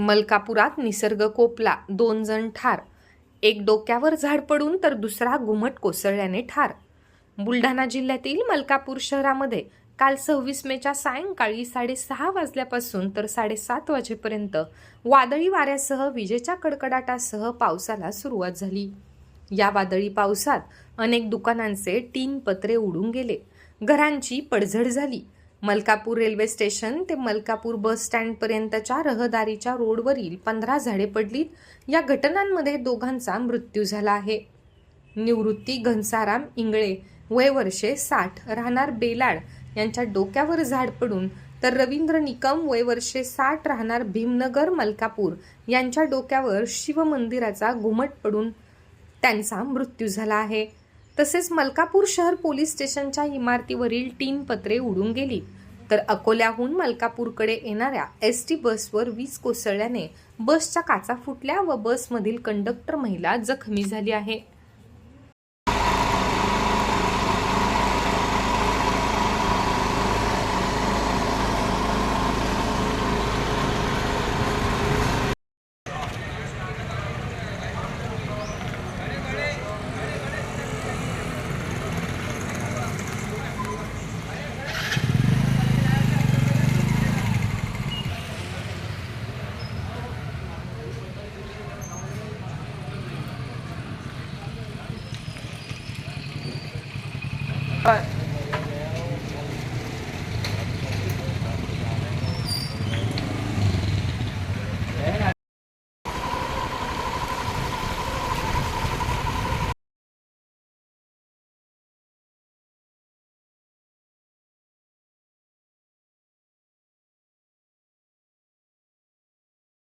मलकापुरात निसर्ग कोपला दोन जण ठार. एक डोक्यावर झाड पडून तर दुसरा घुमट कोसळल्याने ठार. बुलढाणा जिल्ह्यातील मलकापूर शहरामध्ये काल सव्वीस मेच्या सायंकाळी साडेसहा वाजल्यापासून तर साडेसात वाजेपर्यंत वादळी वाऱ्यासह विजेच्या कडकडाटासह पावसाला सुरुवात झाली. या वादळी पावसात अनेक दुकानांचे टीन पत्रे उडून गेले. घरांची पडझड झाली. मलकापूर रेल्वे स्टेशन ते मलकापूर बस स्टँडपर्यंतच्या रहदारीच्या रोडवरील पंधरा झाडे पडलीत. या घटनांमध्ये दोघांचा मृत्यू झाला आहे. निवृत्ती घनसाराम इंगळे वय वर्षे साठ राहणार बेलाड यांच्या डोक्यावर झाड पडून तर रवींद्र निकम वय वर्षे साठ राहणार भीमनगर मलकापूर यांच्या डोक्यावर शिवमंदिराचा घुमट पडून त्यांचा मृत्यू झाला आहे. तसेच मलकापूर शहर पोलीस स्टेशनच्या इमारतीवरील तीन पत्रे उडून गेली. तर अकोल्याहून मलकापूरकडे येणाऱ्या एस टी बसवर वीज कोसळल्याने बसच्या काचा फुटल्या व बसमधील कंडक्टर महिला जखमी झाली आहे. は。